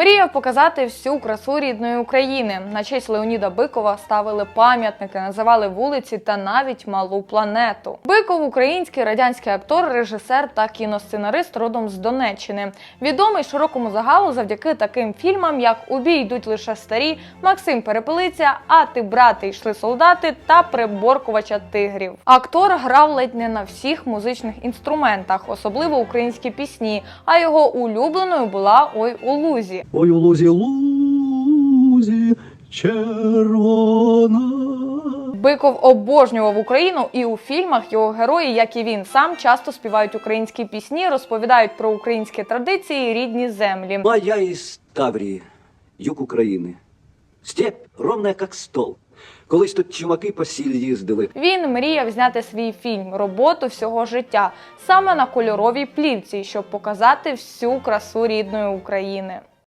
Мріяв показати всю красу рідної України. На честь Леоніда Бикова ставили пам'ятники, називали вулиці та навіть малу планету. Биков український радянський актор, режисер та кіносценарист родом з Донеччини. Відомий широкому загалу завдяки таким фільмам, як У бій йдуть лише старі, Максим Перепелиця, А ти брати йшли солдати та приборкувача тигрів. Актор грав ледь не на всіх музичних інструментах, особливо українські пісні. А його улюбленою була Ой у лузі. Ой, у лузі, лузі, червона. Биков обожнював Україну, і у фільмах його герої, як і він сам, часто співають українські пісні, розповідають про українські традиції, і рідні землі. А я из Таврии, юг України. Степь ровная, как стол. Колись тут чумаки по сіль їздили. Він мріяв зняти свій фільм роботу всього життя саме на кольоровій плівці, щоб показати всю красу рідної України.